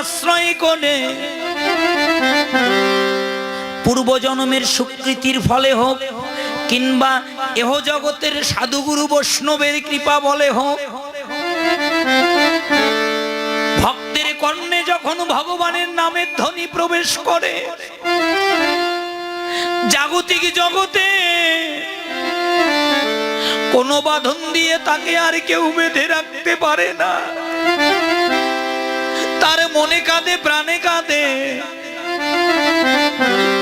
আশ্রয় করে পূর্বজন্মের সুকৃতির ফলে হোক, কিংবা এহ জগতের সাধুগুরু বৈষ্ণবের কৃপা বলে হোক, ভক্তের কর্ণে যখন ভগবানের নামের ধ্বনি প্রবেশ করে, জাগতিক জগতে কোন বাঁধন দিয়ে তাকে আর কেউ বেঁধে রাখতে পারে না। মনে কাঁদে, প্রাণে কাঁদে।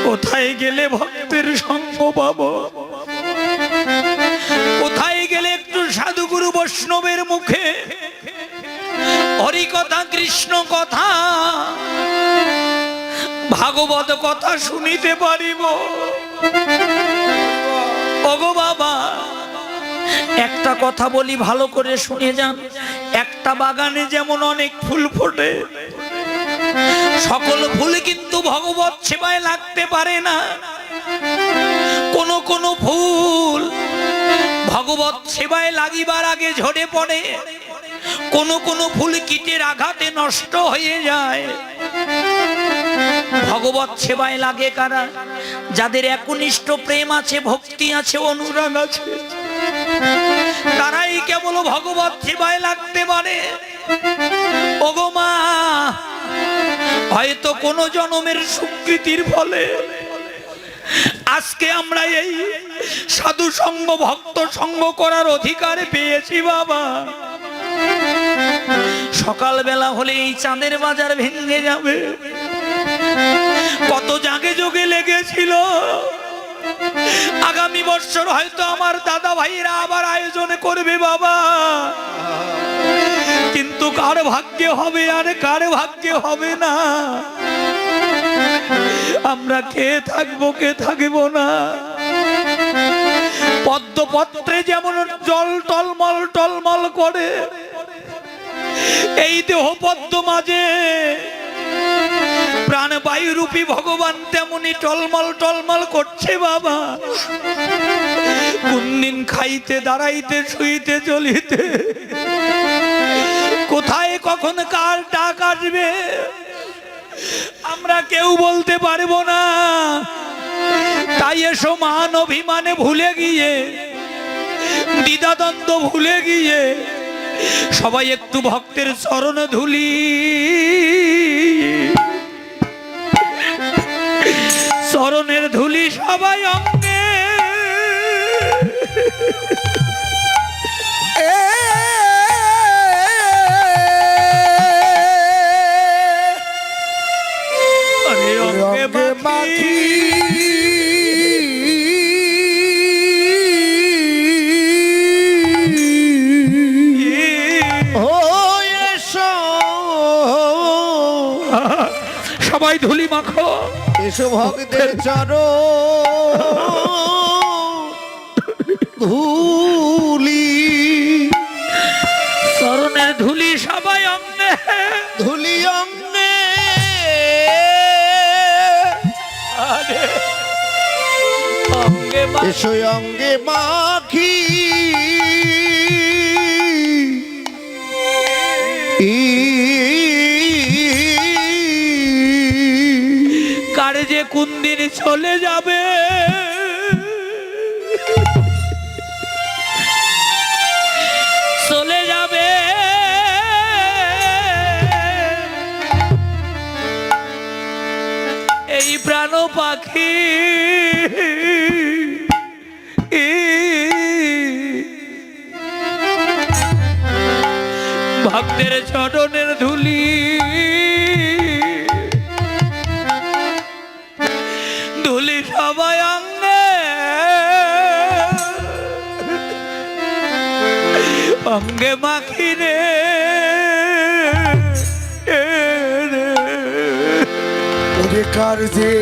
কোথায় গেলে ভক্তের সঙ্গ পাব? কোথায় গেলে একটু সাধুগুরু বৈষ্ণবের মুখে? হরি কথা কৃষ্ণ কথা, ভাগবত কথা শুনিতে পারিব। ওগো বাবা, একটা কথা বলি, ভালো করে শুনে যান। একটা বাগানে যেমন অনেক ফুল ফোটে সকল ফুল কিন্তু ভগবত সেবায় লাগতে পারে না। কোন কোন ফুল ভগবত সেবায় লাগিবার আগে ঝরে পড়ে। কোন কোন ফুল কীটের আঘাতে নষ্ট হয়ে যায়। ভগবত সেবায় লাগে কারা? যাদের একনিষ্ঠ প্রেম আছে, ভক্তি আছে, অনুরাগ আছে। তারাই কেবল ভগবত সেবায় লাগতে পারে। ওগো মা হয়তো কোন জনমের সুকৃতির ফলে আজকে আমরা এই সাধু সঙ্গ, ভক্ত সঙ্গ করার অধিকার পেয়েছি বাবা। সকালবেলা হলে এই চাঁদের বাজার ভেঙে যাবে। কত জাগে যোগে লেগেছিল। আগামী বছর হয়তো আমার দাদা ভাইরা আবার আয়োজন করবে বাবা। কিন্তু কার ভাগ্যে হবে আর কার ভাগ্যে হবে না? আমরা কে থাকব কে থাকব না? পদ্মপত্রে যেমন জল টলমল টলমল করে, এই দেহ পদ্ম মাঝে প্রাণবায়ু রূপী ভগবান তেমনি টলমল টলমল করছে বাবা। কোনদিন খাইতে, দাঁড়াইতে, শুইতে চলিতে কোথায়, কখন কার ডাক আসবে? আমরা কেউ বলতে পারব না। তাই এসো মান অভিমানে ভুলে গিয়ে, দ্বিধাদ্বন্দ্ব ভুলে গিয়ে, সবাই একটু ভক্তের চরণ ধুলি। চরণের ধুলি সবাই অঙ্গে রঙে মাখি সবাই ধুলি মাখো। এসো ভক্তের চর ধুলি। চরণের ধুলি সবাই অঙ্গে ধুলি অঙ্গে এসো অঙ্গে মাখি। কারে যে কোন দিন চলে যাবে? ভক্তের চরণের ধুলি। ধুলি সবাই অঙ্গে অঙ্গে মাখি রে। কার যে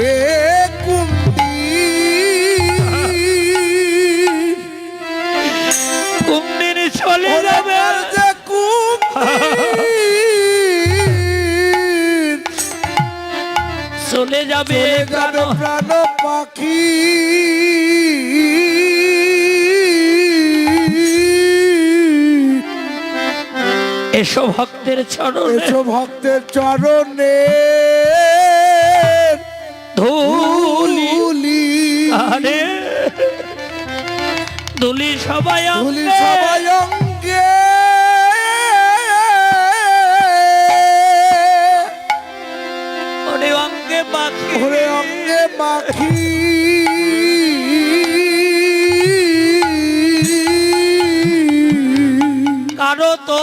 চলে যাবে প্রাণ। পাখি। এসো ভক্তের চরণে। এসো ভক্তের চরণে। ধুলি। আরে ধুলি সবাই ধুলি অঙ্গে। সবাই ওরে অঙ্গে মাখি। কারও তো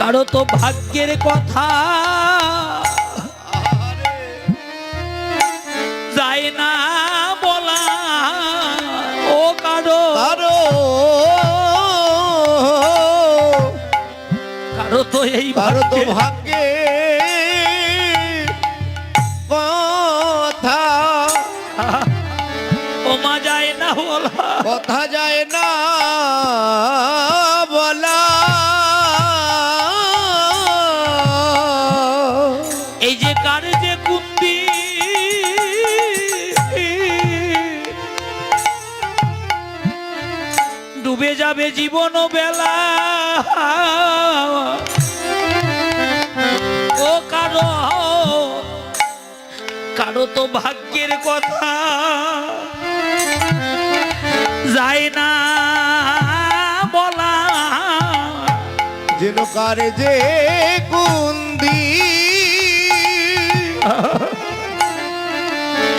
কারও তো ভাগ্যের কথা। যায় না বলা। ও কারও আরও কারও তো এই কারও তো জীবন বেলা। ও কারও কারও তো ভাগ্যের কথা যায় না বলা। যেন কারে যে কুন্দি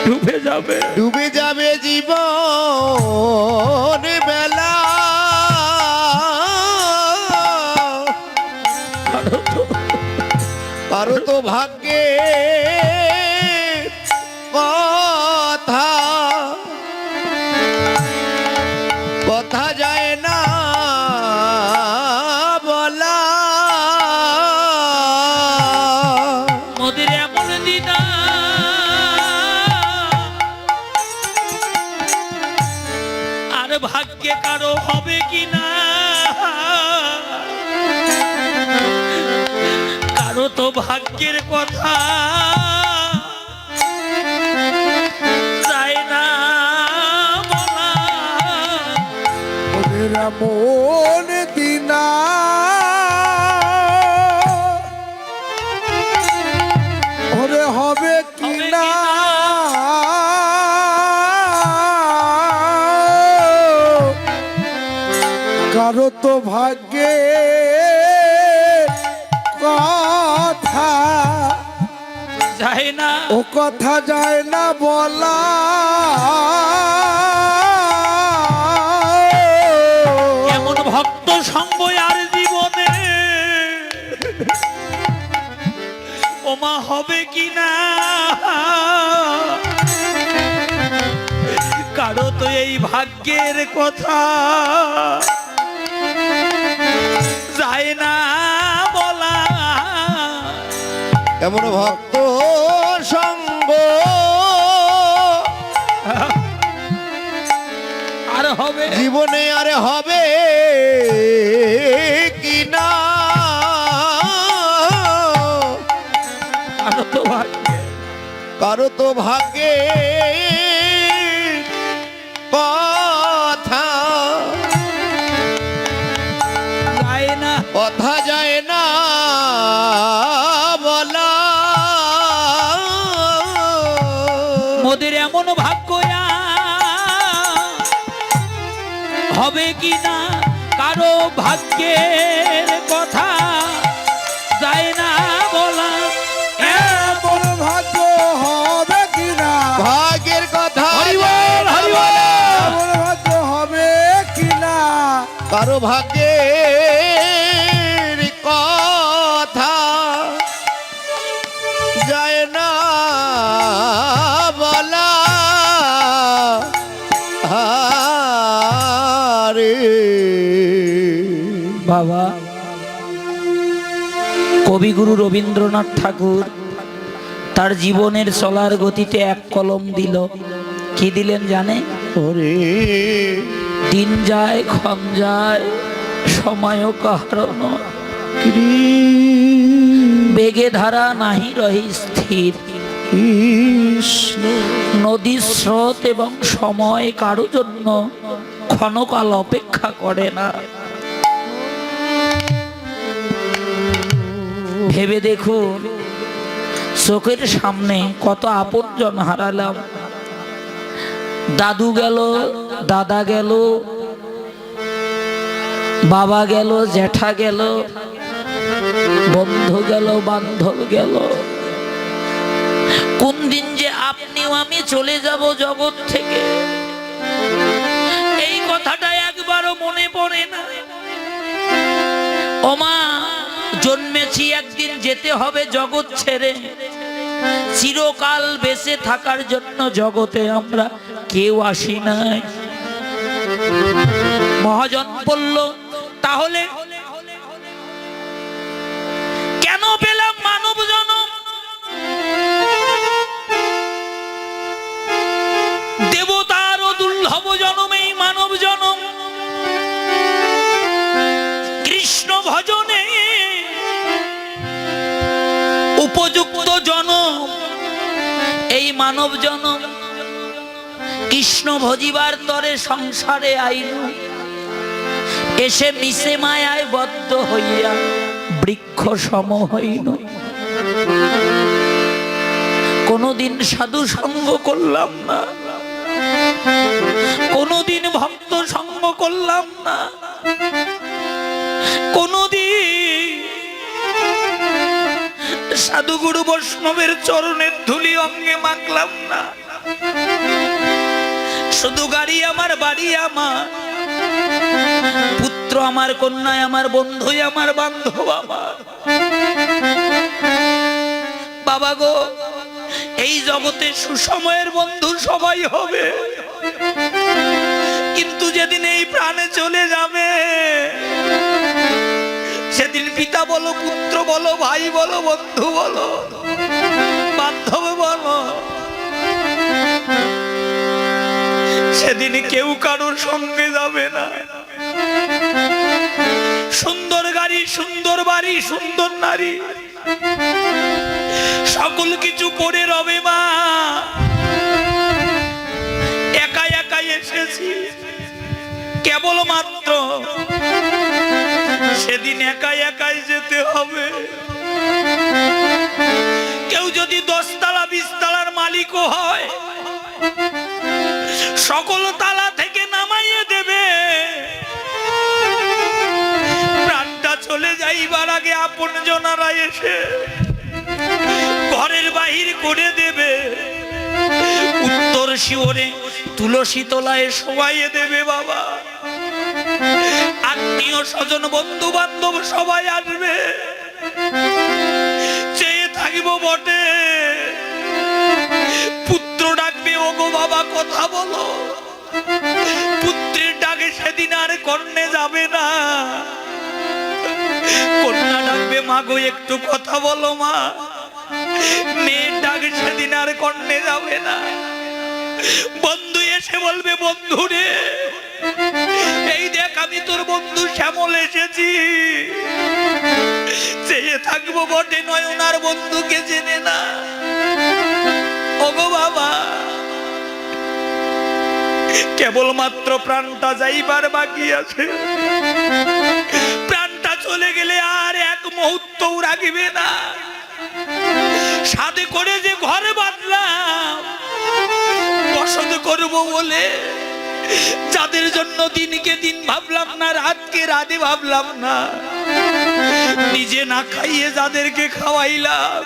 ডুবে যাবে। ডুবে যাবে জীবন বেলা। কারও তো ভাগ্যে কথা ও কথা যায় না বলা। এমন ভক্ত সঙ্গ আর জীবনে? ওমা হবে কি না? কারও তো এই ভাগ্যের কথা যায় না বলা। এমন ভক্ত জীবনে আর হবে কি না? কারও তো ভাগ্যে কথা। যায় না। কথা যায় না বলা। মোদের এমন ভাগ্য হবে কি না কারও ভাগ্যের কথা? যায় না বলা। এমন ভাগ্য হবে কি না ভাগ্যের কথা হরি বল, হরি বল। এমন ভাগ্য হবে কি না কারও ভাগ্যের আরে বাবা। কবিগুরু রবীন্দ্রনাথ ঠাকুর তার জীবনের চলার গতিতে এক কলম দিল। কি দিলেন জানে? ওরে। দিন যায় ক্ষণ যায় সময় কারণ বেগে ধারা নাহি রহি স্থির। নদীর স্রোত এবং সময় কারও জন্য ক্ষণকাল অপেক্ষা করে না। ভেবে দেখুন, চোখের সামনে কত আপনজন হারালাম। দাদু গেল, দাদা গেল, বাবা গেল, জ্যাঠা গেল, বন্ধু গেল, বান্ধব গেল। কোন দিন যে আপনিও আমি চলে যাব জগৎ থেকে? একবারও মনে পড়ে না। ওমা, জন্মেছি একদিন যেতে হবে জগৎ ছেড়ে। চিরকাল বেঁচে থাকার জন্য জগতে আমরা কেউ আসি নাই। মহাজন বলল, তাহলে মানব জনম। কৃষ্ণ ভজিবার তরে সংসারে আইল। এসে মিশে মায়ায় বদ্ধ হইয়া বৃক্ষ সম হইল কোনদিন সাধু সঙ্গ করলাম না। কোনদিন ভক্ত সঙ্গ করলাম না। কোনদিন সাধুগুরু বৈষ্ণবের চরণের ধুলি অঙ্গে মাখলাম না। শুধু গাড়ি আমার, বাড়ি আমার। পুত্র আমার কন্যায় আমার, বন্ধুই আমার, বান্ধব আমার। বাবা গো, এই জগতে সুসময়ের বন্ধু সবাই হবে। কিন্তু যেদিন এই প্রাণে চলে যাবে বলো পুত্র, বলো ভাই, বলো বন্ধু, বলো বান্ধব বলো। সেদিন কেউ কারোর সঙ্গে যাবে না। সুন্দর গাড়ি, সুন্দর বাড়ি, সুন্দর নারী। সকল কিছু পড়ে রবে মা। একা একা এসেছি। কেবল মাত্র সেদিন একাই একাই যেতে হবে। কেউ যদি দশতলা, বিশতলার মালিকও হয়, সকল তালা থেকে নামাইয়ে দেবে। প্রাণটা চলে যাইবার আগে আপন জনারা এসে ঘরের বাহির করে দেবে। উত্তর শিওরে তুলসী তলায় শোয়াইয়ে দেবে বাবা। আত্মীয় স্বজন বন্ধু বান্ধব সবাই আসবে। চেয়ে থাকিব বটে। পুত্র ডাকবে, ওগো বাবা, কথা বলো। পুত্রের ডাকে সেদিন আর কর্ণে যাবে না। কন্যা ডাকবে, মা গো, একটু কথা বলো, মা। মেয়ের ডাকে সেদিন আর কর্ণে যাবে না। বন্ধু এসে বলবে, বন্ধু রে এই দেখ, আমি তোর বন্ধু শ্যামল এসেছি। চেয়ে থাকব বটে নয়নার বন্ধুকে জেনে না। বাবা, কেবলমাত্র প্রাণটা যাইবার বাকি আছে। প্রাণটা চলে গেলে আর এক মুহূর্ত রাখবে না। সাথে করে যে ঘরে বাঁধলাম, বসত করব বলে যাদের জন্য দিনকে দিন ভাবলাম না, রাতকে রাতে ভাবলাম না। নিজে না খাইয়ে যাদেরকে খাওয়াইলাম,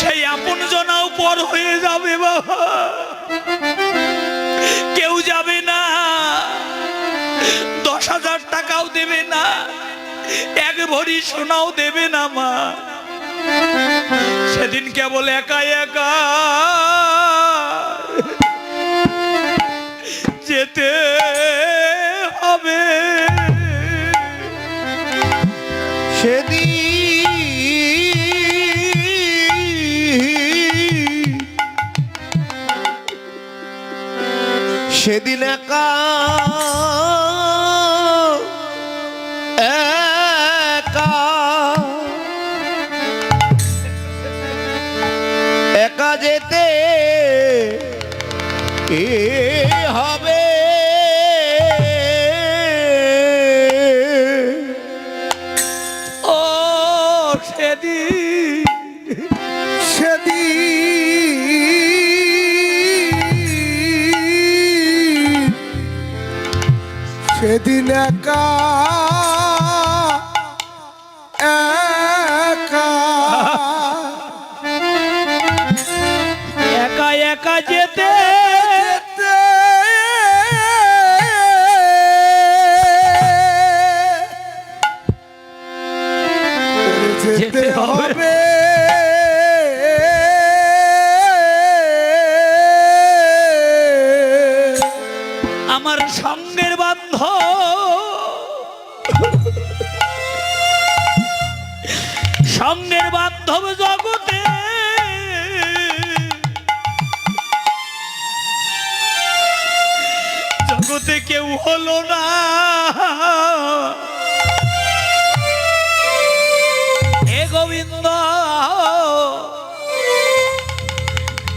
সেই আপন জনাও পর হয়ে যাবে বাবা। কেউ যাবে না, দশ হাজার টাকাও দেবে না, এক ভরি সোনাও দেবে না মা। সেদিন কেবল একা একা যেতে হবে। সেদিন সেদিন একা সেদিন একা সঙ্গের জগতে। জগতে কেউ হলো না। হে গোবিন্দ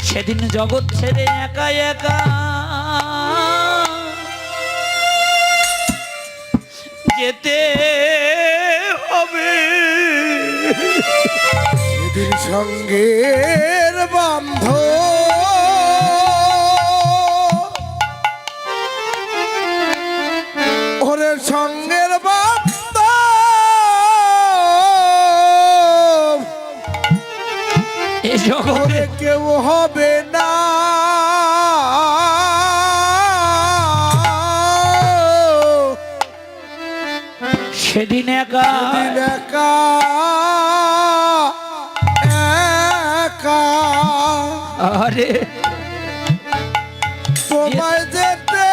সেদিন জগৎ ছেড়ে একা একা যেতে সঙ্গের বান্ধ। ওরে সঙ্গের বান্ধ। জগতে কেউ হবে না। সেদিন একা দিন একা একা আরে তোমায় যেতে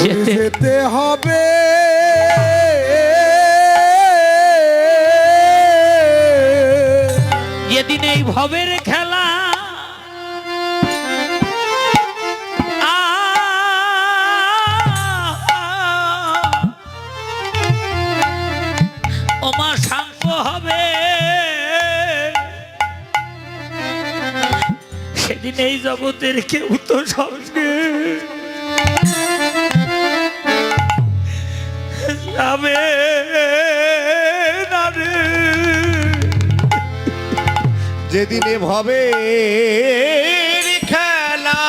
যেতে যেতে হবে। যেদিন এই ভবের এই জগতের কেউ তো সঙ্গে। যাবে যেদিনে ভবে খেলা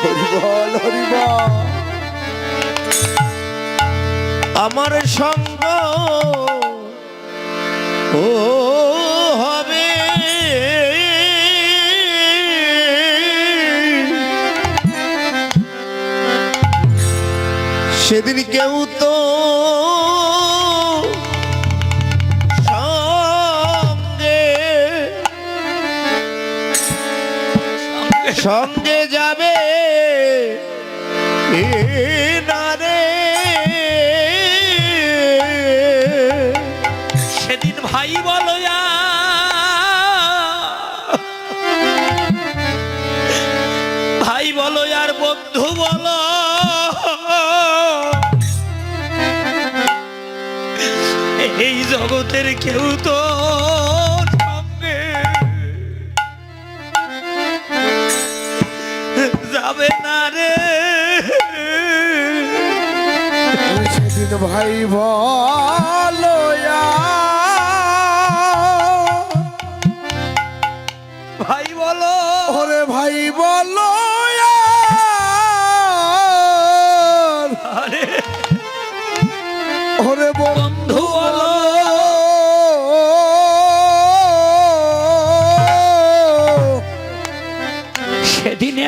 হরিবল হরিবল আমার সঙ্গ ও সেদিন কেউ তো সঙ্গে যাবে রে। সেদিন ভাই বলো জগতের কেউ তো সঙ্গে যাবে না রে। সেদিন ভাই বলো ভাই বলো। ওরে ভাই বলো আরে। ওরে বলো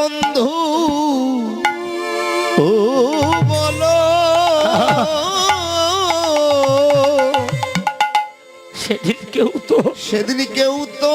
বন্ধু ও বলো। সেদিন কেউ তো সেদিন কেউ তো